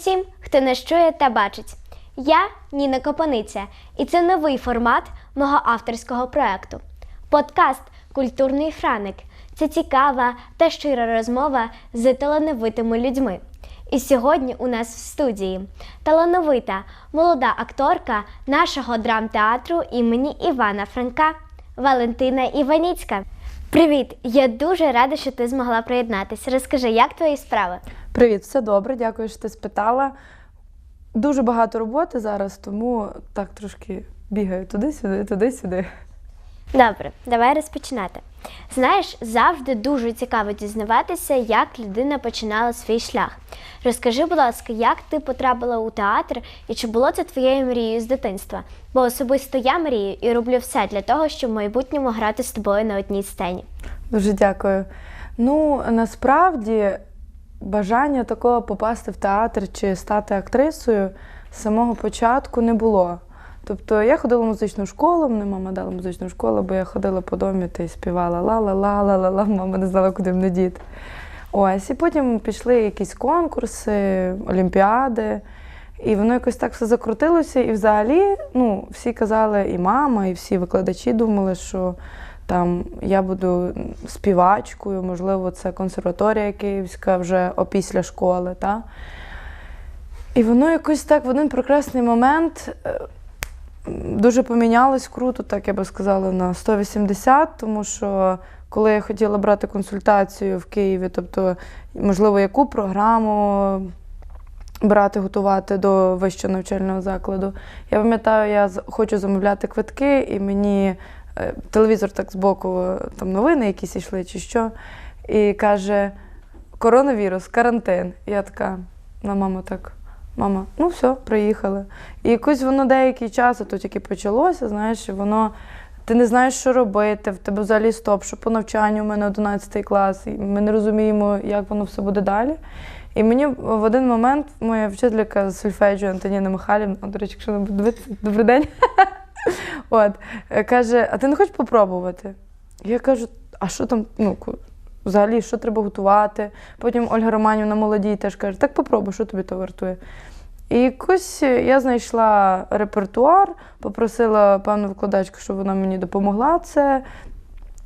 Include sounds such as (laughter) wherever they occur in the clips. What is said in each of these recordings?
Усім, хто нас чує та бачить. Я Ніна Копаниця, і це новий формат мого авторського проекту. Подкаст Культурний Франик. Це цікава та щира розмова з талановитими людьми. І сьогодні у нас в студії талановита молода акторка нашого драмтеатру імені Івана Франка Валентина Іваніцька. Привіт! Я дуже рада, що ти змогла приєднатися. Розкажи, як твої справи? Привіт, все добре, дякую, що ти спитала. Дуже багато роботи зараз, тому так трошки бігаю туди-сюди, туди-сюди. Добре, давай розпочинати. Знаєш, завжди дуже цікаво дізнаватися, як людина починала свій шлях. Розкажи, будь ласка, як ти потрапила у театр і чи було це твоєю мрією з дитинства? Бо особисто я мрію і роблю все для того, щоб в майбутньому грати з тобою на одній сцені. Дуже дякую. Ну, насправді, бажання такого попасти в театр чи стати актрисою з самого початку не було. Тобто я ходила в музичну школу, мене мама дала музичну школу, бо я ходила по домі та й співала ла-ла-ла-ла-ла-ла, мама не знала, куди мене діти. Ось, і потім пішли якісь конкурси, олімпіади. І воно якось так все закрутилося. І взагалі, ну, всі казали, і мама, і всі викладачі думали, що там я буду співачкою, можливо, це консерваторія київська вже опісля школи. Та? І воно якось так в один прекрасний момент е, дуже помінялось круто, так я би сказала, на 180, тому що коли я хотіла брати консультацію в Києві, тобто, можливо, яку програму брати, готувати до вищого навчального закладу, я пам'ятаю, я хочу замовляти квитки, і мені е, телевізор так збоку, там новини якісь йшли чи що, і каже: коронавірус, карантин. Я така, на маму так. Мама, ну все, приїхали. І якось воно деякий час, а то тільки почалося, знаєш, воно. Ти не знаєш, що робити, в тебе взагалі стоп, що по навчанню у мене 11 клас, і ми не розуміємо, як воно все буде далі. І мені в один момент моя вчителька з сольфеджіо Антоніна Михайлівна, до речі, якщо буде дивитися, добрий день. (laughs) От, каже: а ти не хочеш попробувати? Я кажу, а що там, ну, взагалі, що треба готувати? Потім Ольга Романівна молодій теж каже, так попробуй, що тобі то вартує. І якось я знайшла репертуар, попросила певну викладачку, щоб вона мені допомогла. Це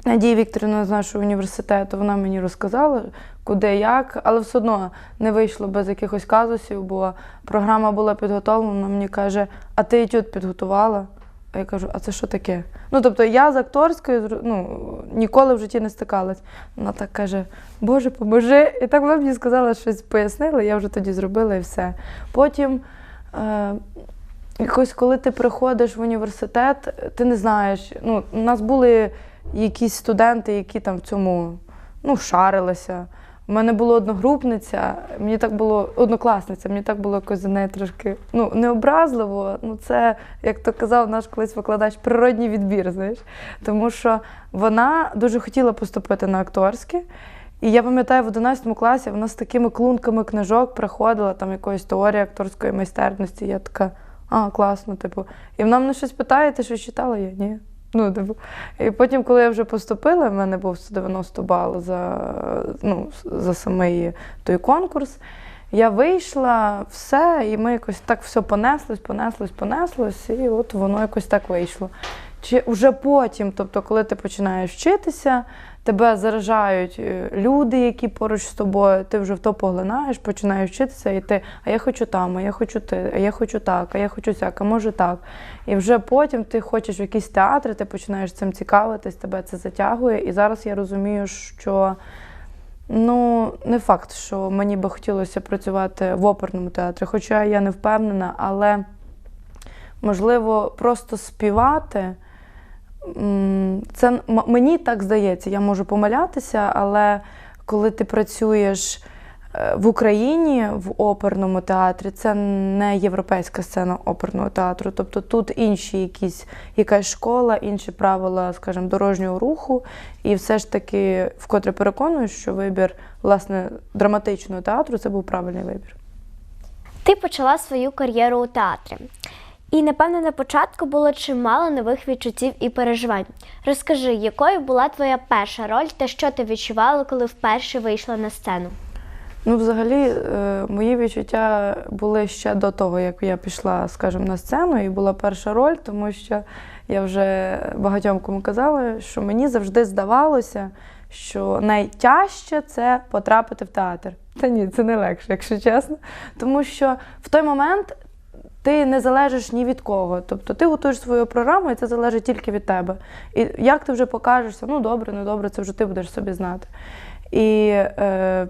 Надія Вікторівна з нашого університету, вона мені розказала, куди, як, але все одно не вийшло без якихось казусів, бо програма була підготовлена, мені каже, а ти етюд підготувала? А я кажу, а це що таке? Ну, тобто я з акторською ну, ніколи в житті не стикалась. Вона так каже, Боже, поможи. І так вона мені сказала, щось пояснила, я вже тоді зробила і все. Потім, е, якось, коли ти приходиш в університет, ти не знаєш. Ну, у нас були якісь студенти, які там в цьому ну, шарилися. У мене була одногрупниця, мені так було однокласниця, мені так було якось за неї трошки ну, необразливо. Ну, це, як то казав наш колись викладач, природній відбір, знаєш. Тому що вона дуже хотіла поступити на акторське. І я пам'ятаю, в 11 класі вона з такими клунками книжок приходила, там якоїсь теорії акторської майстерності. Я така, а, класно, типу. І вона мене щось питає, ти що читала? Я ні. Ну, типу. І потім, коли я вже поступила, в мене був 190 бал за, ну, за самий той конкурс. Я вийшла, все, і ми якось так все понеслось, понеслось, понеслось, і от воно якось так вийшло. Чи вже потім, тобто, коли ти починаєш вчитися, тебе заражають е, люди, які поруч з тобою, ти вже в то поглинаєш, починаєш вчитися, і ти, а я хочу там, а я хочу те, а я хочу так, а я хочу сяк, а може так. І вже потім ти хочеш в якісь театри, ти починаєш цим цікавитись, тебе це затягує. І зараз я розумію, що ну, не факт, що мені би хотілося працювати в оперному театрі, хоча я не впевнена, але можливо просто співати. Це мені так здається, я можу помилятися, але коли ти працюєш е, в Україні в оперному театрі, це не європейська сцена оперного театру. Тобто тут інші якісь якась школа, інші правила, скажімо, дорожнього руху. І все ж таки, вкотре переконую, що вибір власне драматичного театру це був правильний вибір. Ти почала свою кар'єру у театрі. І, напевно, на початку було чимало нових відчуттів і переживань. Розкажи, якою була твоя перша роль та що ти відчувала, коли вперше вийшла на сцену? Ну, взагалі, е, мої відчуття були ще до того, як я пішла, скажімо, на сцену, і була перша роль, тому що я вже багатьом кому казала, що мені завжди здавалося, що найтяжче це потрапити в театр. Та ні, це не легше, якщо чесно. Тому що в той момент ти не залежиш ні від кого. Тобто ти готуєш свою програму, і це залежить тільки від тебе. І як ти вже покажешся, ну добре, не добре, це вже ти будеш собі знати. І е,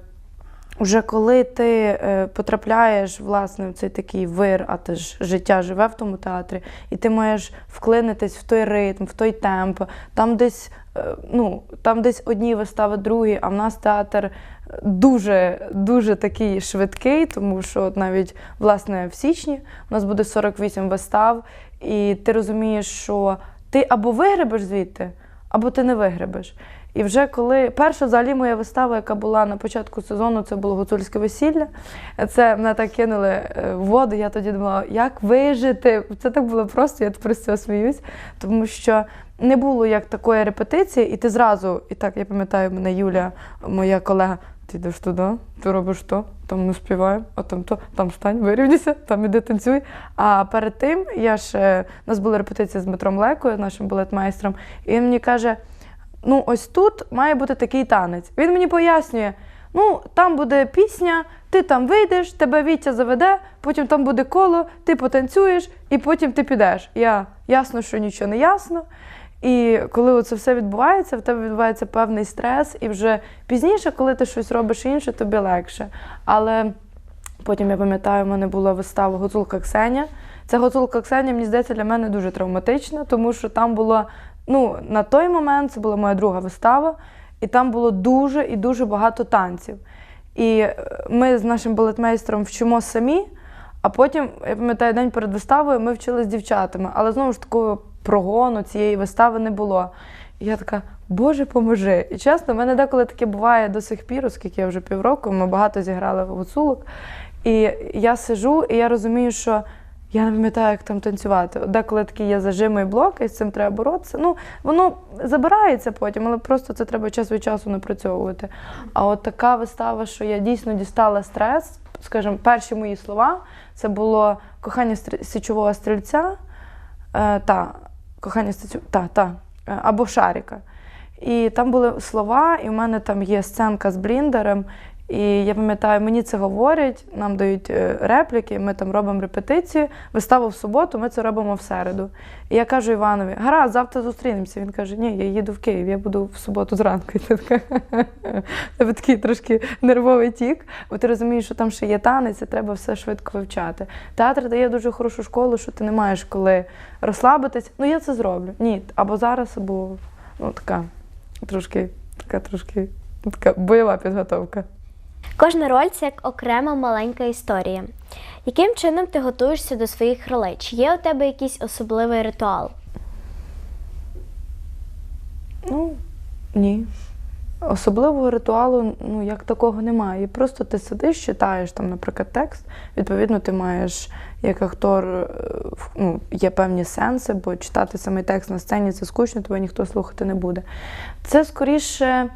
вже коли ти е, потрапляєш власне в цей такий вир, а ти ж життя живе в тому театрі, і ти маєш вклинитись в той ритм, в той темп, там десь, е, ну, там десь одні вистави, другі, а в нас театр дуже дуже такий швидкий, тому що от навіть власне в січні у нас буде 48 вистав, і ти розумієш, що ти або вигребеш звідти, або ти не вигребеш. І вже коли перша взагалі моя вистава, яка була на початку сезону, це було гуцульське весілля. Це мене так кинули е, в воду. Я тоді думала, як вижити. Це так було просто, я тепер з сміюсь, тому що не було як такої репетиції, і ти зразу, і так я пам'ятаю, мене Юля, моя колега. Ти йдеш туди, ти робиш то, там не співаємо, а там то, там стань, вирівняйся, там іди танцюй. А перед тим я ще у нас була репетиція з Дмитром Лекою, нашим балетмайстром, і він мені каже: ну, ось тут має бути такий танець. Він мені пояснює: ну, там буде пісня, ти там вийдеш, тебе Вітя заведе, потім там буде коло, ти потанцюєш, і потім ти підеш. Я ясно, що нічого не ясно. І коли це все відбувається, в тебе відбувається певний стрес, і вже пізніше, коли ти щось робиш інше, тобі легше. Але потім я пам'ятаю, в мене була вистава Гуцулка Ксеня. Ця Гуцулка Ксеня, мені здається, для мене дуже травматична, тому що там було, ну, на той момент це була моя друга вистава, і там було дуже і дуже багато танців. І е, ми з нашим балетмейстером вчимо самі, а потім, я пам'ятаю, день перед виставою ми вчили з дівчатами, але знову ж такого прогону цієї вистави не було. І я така, Боже, поможи. І чесно, в мене деколи таке буває до сих пір, оскільки я вже півроку, ми багато зіграли в гуцулок. І я сижу, і я розумію, що я не пам'ятаю, як там танцювати. Деколи такі є зажими і блоки, і з цим треба боротися. Ну, воно забирається потім, але просто це треба час від часу напрацьовувати. А от така вистава, що я дійсно дістала стрес, скажімо, перші мої слова це було кохання січового стрільця. Е, та, кохання статтю, та, та, е, або Шаріка. І там були слова, і в мене там є сценка з бліндером. І я пам'ятаю, мені це говорять, нам дають е, репліки, ми там робимо репетицію. Виставу в суботу, ми це робимо в середу. І я кажу Іванові, гаразд, завтра зустрінемося. Він каже, ні, я їду в Київ, я буду в суботу зранку. (laughs) І тебе такий трошки нервовий тік, бо ти розумієш, що там ще є танець, і треба все швидко вивчати. Театр дає дуже хорошу школу, що ти не маєш коли розслабитись. Ну я це зроблю. Ні, або зараз, або ну така трошки, така трошки така бойова підготовка. Кожна роль це як окрема маленька історія. Яким чином ти готуєшся до своїх ролей? Чи є у тебе якийсь особливий ритуал? Ну, ні. Особливого ритуалу, ну, як такого немає. Просто ти сидиш, читаєш там, наприклад, текст. Відповідно, ти маєш, як актор, е, ну, є певні сенси, бо читати самий текст на сцені це скучно, тебе ніхто слухати не буде. Це скоріше.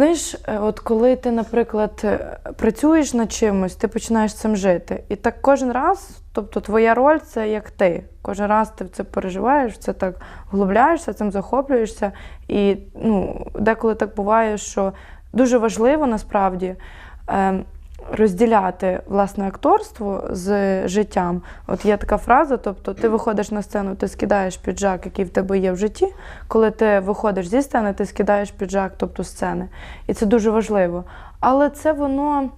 Знаєш, е, от коли ти, наприклад, е, працюєш над чимось, ти починаєш цим жити. І так кожен раз, тобто твоя роль це як ти. Кожен раз ти це переживаєш, це так вглубляєшся, цим захоплюєшся. І ну, деколи так буває, що дуже важливо насправді. ем, Розділяти власне акторство з життям. От є така фраза: тобто, ти виходиш на сцену, ти скидаєш піджак, який в тебе є в житті. Коли ти виходиш зі сцени, ти скидаєш піджак, тобто сцени. І це дуже важливо. Але це воно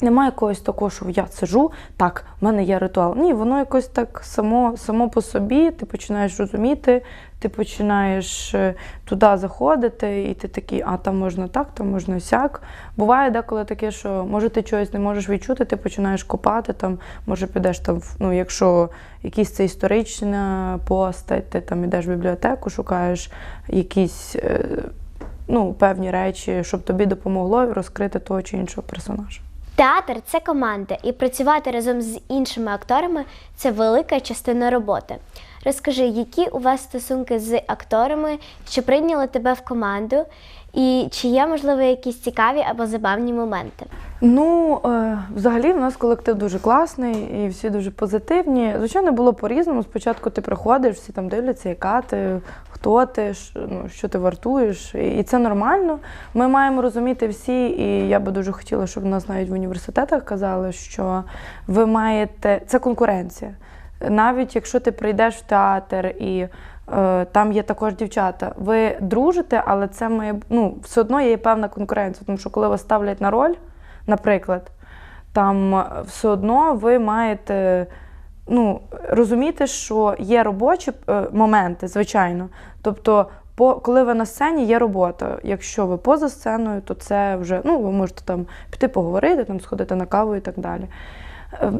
немає якогось такого, що я сижу, так, в мене є ритуал. Ні, воно якось так само, само по собі, ти починаєш розуміти, ти починаєш е, туди заходити, і ти такий, а там можна так, там можна сяк. Буває деколи таке, що може ти чогось не можеш відчути, ти починаєш копати, там, може підеш там, ну, якщо якісь це історична постать, ти там ідеш в бібліотеку, шукаєш якісь е, ну, певні речі, щоб тобі допомогло розкрити того чи іншого персонажа. Театр це команда, і працювати разом з іншими акторами це велика частина роботи. Розкажи, які у вас стосунки з акторами, що прийняли тебе в команду, і чи є, можливо, якісь цікаві або забавні моменти? Ну, е, взагалі, в нас колектив дуже класний і всі дуже позитивні. Звичайно, було по-різному. Спочатку ти приходиш, всі там дивляться, яка ти, хто ти, ну, що ти вартуєш. І це нормально. Ми маємо розуміти всі, і я би дуже хотіла, щоб нас навіть в університетах казали, що ви маєте. Це конкуренція. Навіть якщо ти прийдеш в театр і е, там є також дівчата, ви дружите, але це має ну, все одно є певна конкуренція. Тому що коли вас ставлять на роль, наприклад, там е, все одно ви маєте ну, розуміти, що є робочі е, моменти, звичайно. Тобто, по, коли ви на сцені, є робота. Якщо ви поза сценою, то це вже ну, ви можете там піти поговорити, там, сходити на каву і так далі. Е,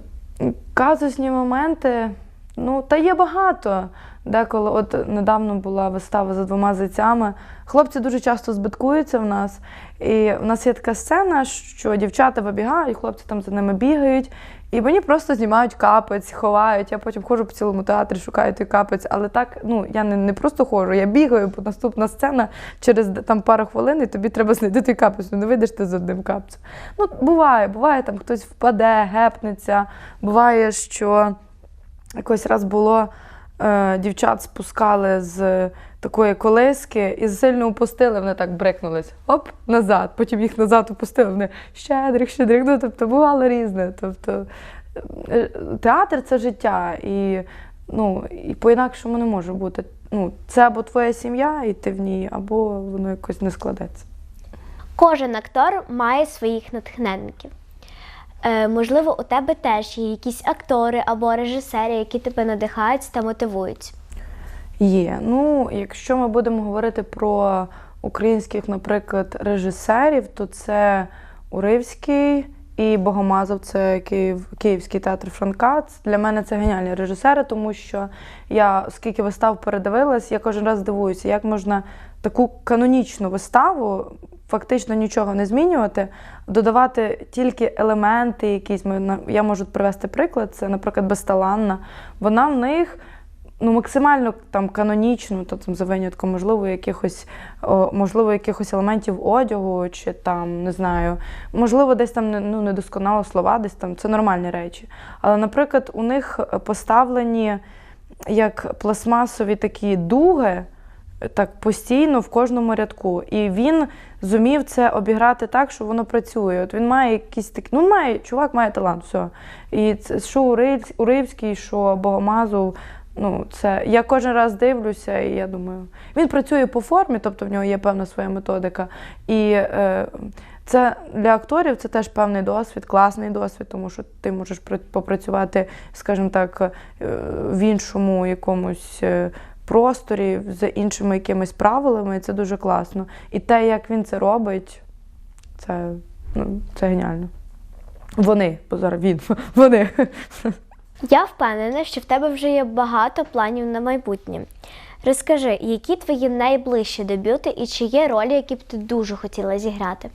Казусні моменти, ну, та є багато. Деколи, от недавно була вистава за двома зайцями. Хлопці дуже часто збиткуються в нас. І в нас є така сцена, що дівчата вибігають, хлопці там за ними бігають, і мені просто знімають капець, ховають. Я потім ходжу по цілому театрі, шукаю той капець. Але так, ну я не, не просто ходжу, я бігаю, бо наступна сцена через там пару хвилин, і тобі треба знайти той капець. Ну не вийдеш ти з одним капцем. Ну, буває, буває, там хтось впаде, гепнеться. Буває, що якось раз було. е, Дівчат спускали з такої колиски і сильно упустили, вони так брикнулись. Оп, назад. Потім їх назад опустили. Вони щедрих, щедрих. Ну, тобто бувало різне. Тобто е, театр це життя, і, ну, і по-інакшому не може бути. Ну, це або твоя сім'я, і ти в ній, або воно якось не складеться. Кожен актор має своїх натхненників. Е, можливо, у тебе теж є якісь актори або режисери, які тебе надихають та мотивують. Є. Ну, якщо ми будемо говорити про українських, наприклад, режисерів, то це Уривський і Богомазов, це Київ, Київський театр Франка. Для мене це геніальні режисери, тому що я скільки вистав передивилась, я кожен раз дивуюся, як можна таку канонічну виставу. Фактично нічого не змінювати, додавати тільки елементи, якісь я можу привести приклад. Це, наприклад, безталанна. Вона в них ну, максимально там канонічно, то там за винятком, можливо, якихось, можливо, якихось елементів одягу, чи там, не знаю, можливо, десь там ну, недосконало слова, десь там це нормальні речі. Але, наприклад, у них поставлені як пластмасові такі дуги. Так постійно в кожному рядку. І він зумів це обіграти так, що воно працює. От він має якісь такі. Ну, має, чувак має талант, все. І це що Уривський, що Богомазов. Ну, це я кожен раз дивлюся, і я думаю, він працює по формі, тобто в нього є певна своя методика. І е, це для акторів це теж певний досвід, класний досвід, тому що ти можеш попрацювати, скажімо так, е, в іншому якомусь е, просторі з іншими якимись правилами, і це дуже класно. І те, як він це робить, це, ну, це геніально. Вони, бо зараз він, (laughs) вони. Я впевнена, що в тебе вже є багато планів на майбутнє. Розкажи, які твої найближчі дебюти і чи є ролі, які б ти дуже хотіла зіграти?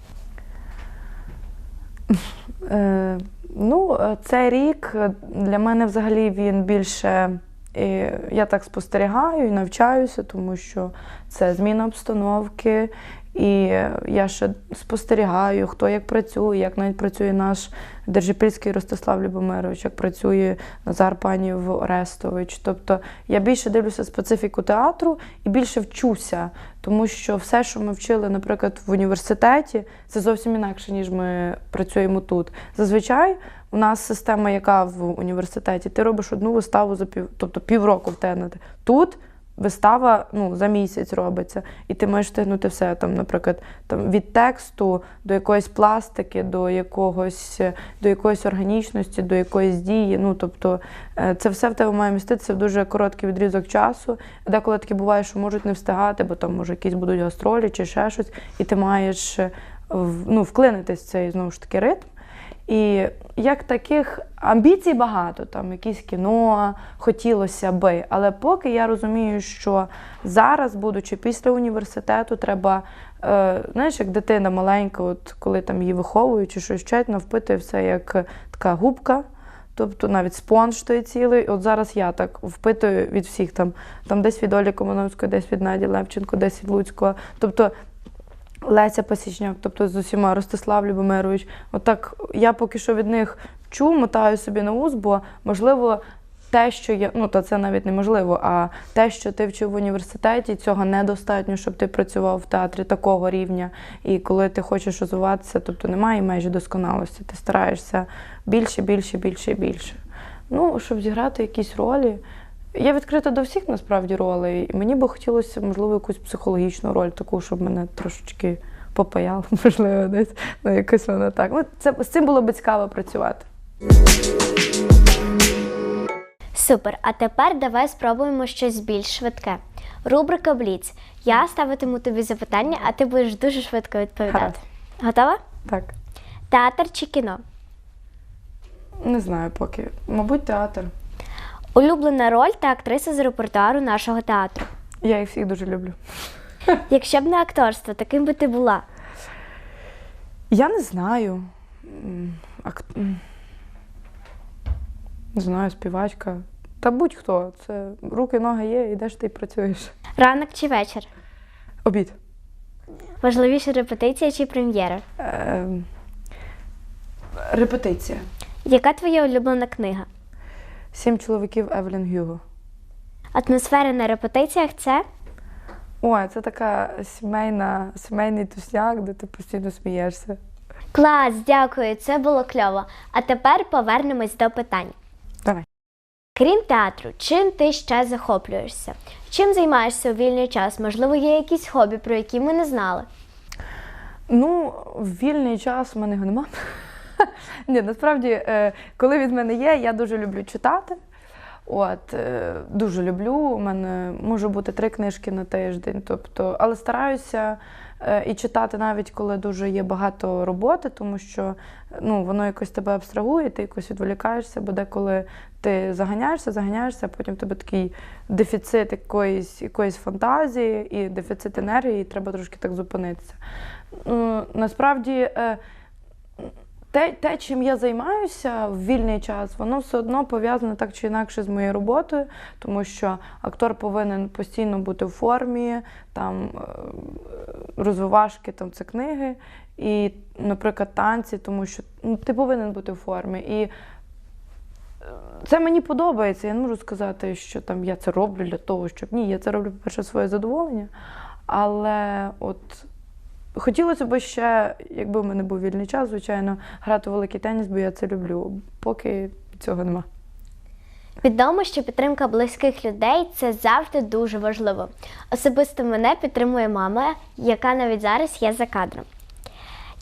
Е, ну, е, цей рік е, для мене взагалі він більше. Е, Я так спостерігаю і навчаюся, тому що це зміна обстановки, і я ще спостерігаю, хто як працює, як навіть працює наш Держипільський Ростислав Любомирович, як працює Назар Панів Орестович. Тобто я більше дивлюся специфіку театру і більше вчуся, тому що все, що ми вчили, наприклад, в університеті, це зовсім інакше, ніж ми працюємо тут. Зазвичай у нас система, яка в університеті, ти робиш одну виставу за пів, тобто півроку втягнути. Тут вистава ну, за місяць робиться, і ти маєш встигнути все там, наприклад, там від тексту до якоїсь пластики, до якогось, до якоїсь органічності, до якоїсь дії. Ну тобто е, це все в тебе має міститися в дуже короткий відрізок часу. Деколи таке буває, що можуть не встигати, бо там може якісь будуть гастролі чи ще щось, і ти маєш е, ну, вклинитись в цей знову ж таки ритм. І як таких амбіцій багато, там якісь кіно хотілося би. Але поки я розумію, що зараз, будучи після університету, треба, е, знаєш, як дитина маленька, от коли там її виховують чи щось вчать, навпити все як така губка. Тобто навіть спонж той цілий. От зараз я так впитую від всіх там, там десь від Олі Комановської, десь від Наді Левченко, десь від Луцького. Тобто Леся Пасічняк, тобто з усіма Ростислав Любомирович. Отак я поки що від них чу, мотаю собі на ус, бо можливо. Те, що я, ну то це навіть неможливо, а те, що ти вчив в університеті, цього недостатньо, щоб ти працював в театрі такого рівня. І коли ти хочеш розвиватися, тобто немає межі досконалості, ти стараєшся більше, більше, більше більше. Ну, щоб зіграти якісь ролі. Я відкрита до всіх насправді ролей. І мені би хотілося, можливо, якусь психологічну роль, таку, щоб мене трошечки попаяло, (laughs) можливо, десь. Ну, якось воно так. Ну, це, з цим було б цікаво працювати. Супер. А тепер давай спробуємо щось більш швидке. Рубрика Бліц. Я ставитиму тобі запитання, а ти будеш дуже швидко відповідати. Гаразд. Готова? Так. Театр чи кіно? Не знаю поки. Мабуть, театр. Улюблена роль та актриса з репертуару нашого театру. Я їх всіх дуже люблю. Якщо б не акторство, то ким би ти була? Я не знаю. Ак- Не знаю, співачка. Та будь-хто. Це руки, ноги є, йдеш ти і працюєш. Ранок чи вечір? Обід. Важливіше репетиція чи прем'єра? Ем, Репетиція. Яка твоя улюблена книга? Сім чоловіків Евелін Гюго. Атмосфера на репетиціях це Ой, це така сімейна, сімейний тусняк, де ти постійно смієшся. клас, дякую, це було кльово. А тепер повернемось до питань. Давай. Крім театру, чим ти ще захоплюєшся? Чим займаєшся у вільний час? Можливо, є якісь хобі, про які ми не знали. Ну, в вільний час в мене його нема. Ні, насправді, е, коли від мене є, я дуже люблю читати. От, е, дуже люблю. У мене може бути три книжки на тиждень. Тобто, але стараюся е, і читати навіть коли дуже є багато роботи, тому що ну, воно якось тебе абстрагує, ти якось відволікаєшся, бо деколи ти заганяєшся, заганяєшся, а потім тебе такий дефіцит якоїсь, якоїсь фантазії і дефіцит енергії, і треба трошки так зупинитися. Ну, насправді. Те, те, чим я займаюся в вільний час, воно все одно пов'язане так чи інакше з моєю роботою, тому що актор повинен постійно бути в формі, там е, розвивашки, там це книги, і, наприклад, танці, тому що ну, ти повинен бути в формі. І е, це мені подобається. Я не можу сказати, що там я це роблю для того, щоб ні, я це роблю, по-перше, своє задоволення. Але от Хотілося б ще, якби в мене був вільний час, звичайно, грати у великий теніс, бо я це люблю. Поки цього нема. Відомо, що підтримка близьких людей це завжди дуже важливо. Особисто мене підтримує мама, яка навіть зараз є за кадром.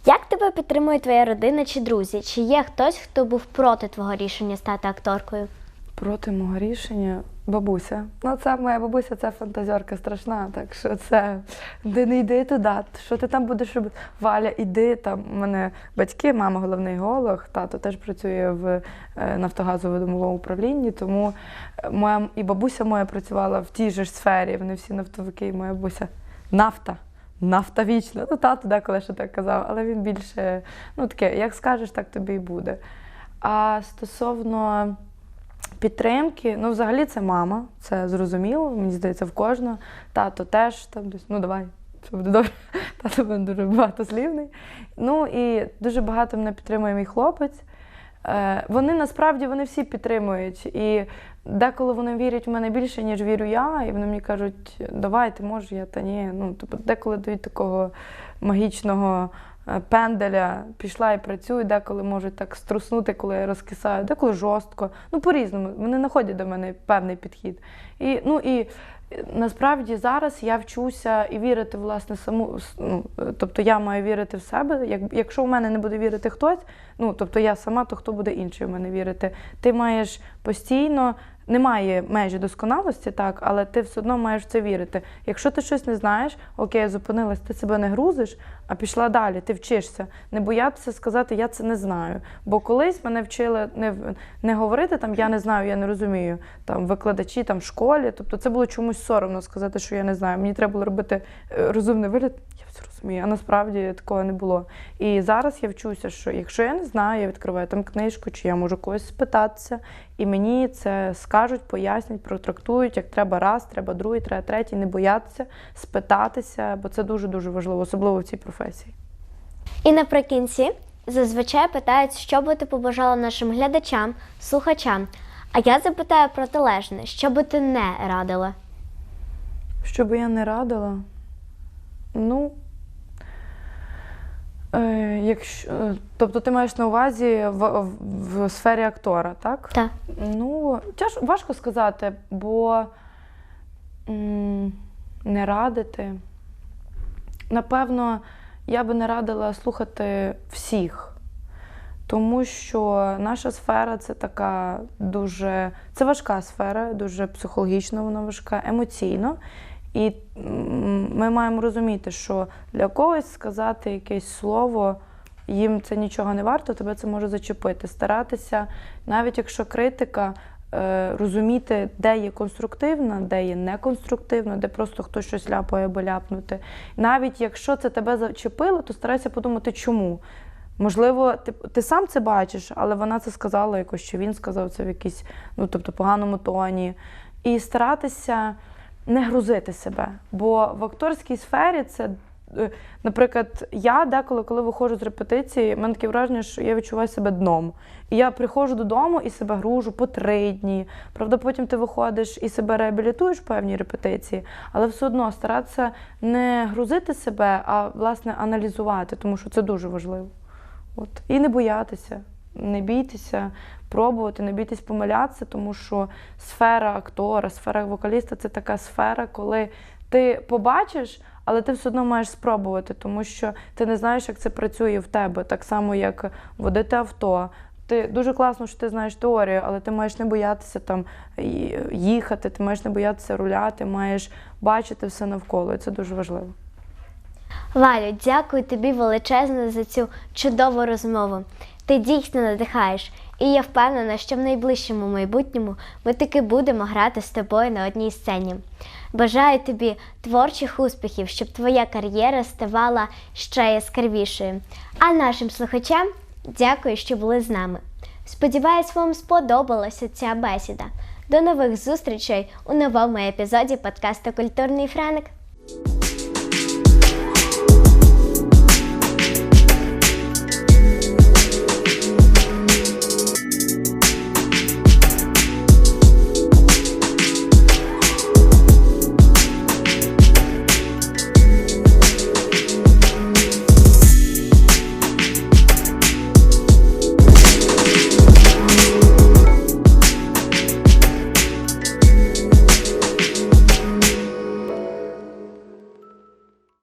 Як тебе підтримує твоя родина чи друзі? Чи є хтось, хто був проти твого рішення стати акторкою? Проти мого рішення бабуся. Ну, це моя бабуся, це фантазерка страшна. Так що це де не йди туди. Що ти там будеш робити? Валя, іди. Там у мене батьки, мама головний геолог, тато теж працює в е, нафтогазово-домовому управлінні, тому е, моя і бабуся моя працювала в тій же ж сфері. Вони всі нафтовики, і моя бабуся нафта. Нафта вічна. Ну, тато деколи ще так казав, але він більше, ну таке, як скажеш, так тобі і буде. А стосовно підтримки, ну, взагалі, це мама, це зрозуміло, мені здається, в кожного. Тато теж там десь, ну давай, все буде добре. (laughs) Тато мене дуже багатослівний. Ну і дуже багато мене підтримує мій хлопець. Е, Вони насправді вони всі підтримують. І деколи вони вірять в мене більше, ніж вірю я, і вони мені кажуть, давай, ти можеш, я та ні. Ну, тобто, деколи дають такого магічного пенделя, пішла і працюю, деколи можуть так струснути, коли я розкисаю, деколи жорстко. Ну, по-різному. Вони знаходять до мене певний підхід. І, ну, і е, насправді зараз я вчуся і вірити власне саму. Ну, е, тобто я маю вірити в себе. Як, якщо в мене не буде вірити хтось, ну тобто я сама, то хто буде інший в мене вірити? Ти маєш постійно. Немає межі досконалості, так, але ти все одно маєш в це вірити. Якщо ти щось не знаєш, окей, зупинилась, ти себе не грузиш, а пішла далі, ти вчишся. Не боятися сказати, я це не знаю. Бо колись мене вчили не, не говорити там я не знаю, я не розумію. Там викладачі там в школі. Тобто це було чомусь соромно сказати, що я не знаю. Мені треба було робити е, розумний вигляд. Розумію. розумію, а насправді такого не було. І зараз я вчуся, що якщо я не знаю, я відкриваю там книжку, чи я можу когось спитатися, і мені це скажуть, пояснять, протрактують, як треба раз, треба другий, треба третій, не боятися, спитатися, бо це дуже дуже важливо, особливо в цій професії. І наприкінці зазвичай питають, що би ти побажала нашим глядачам, слухачам. А я запитаю протилежне, що би ти не радила? Що би я не радила? Ну. Е, якщо, е, тобто ти маєш на увазі в, в, в сфері актора, так? Так. Ну, тяж, важко сказати, бо м, не радити. Напевно, я би не радила слухати всіх, тому що наша сфера це така дуже це важка сфера, дуже психологічно вона важка, емоційно. І ми маємо розуміти, що для когось сказати якесь слово їм це нічого не варто, тебе це може зачепити. Старатися, навіть якщо критика, е, розуміти, де є конструктивна, де є неконструктивна, де просто хтось щось ляпає або ляпнути. Навіть якщо це тебе зачепило, то старайся подумати, чому. Можливо, ти, ти сам це бачиш, але вона це сказала якось, чи він сказав це в якійсь, ну тобто, поганому тоні. І старатися не грузити себе. Бо в акторській сфері це, е, наприклад, я деколи, коли виходжу з репетиції, мене таке враження, що я відчуваю себе дном. І я приходжу додому і себе гружу по три дні. Правда, потім ти виходиш і себе реабілітуєш в певній репетиції, але все одно старатися не грузити себе, а власне аналізувати, тому що це дуже важливо. От. І не боятися, не бійтеся пробувати, не бійтесь помилятися, тому що сфера актора, сфера вокаліста це така сфера, коли ти побачиш, але ти все одно маєш спробувати, тому що ти не знаєш, як це працює в тебе, так само, як водити авто. Ти дуже класно, що ти знаєш теорію, але ти маєш не боятися там їхати, ти маєш не боятися руля, ти маєш бачити все навколо, і це дуже важливо. Валю, дякую тобі величезно за цю чудову розмову. Ти дійсно надихаєш, і я впевнена, що в найближчому майбутньому ми таки будемо грати з тобою на одній сцені. Бажаю тобі творчих успіхів, щоб твоя кар'єра ставала ще яскравішою. А нашим слухачам дякую, що були з нами. Сподіваюсь, вам сподобалася ця бесіда. До нових зустрічей у новому епізоді подкасту Культурний Франик.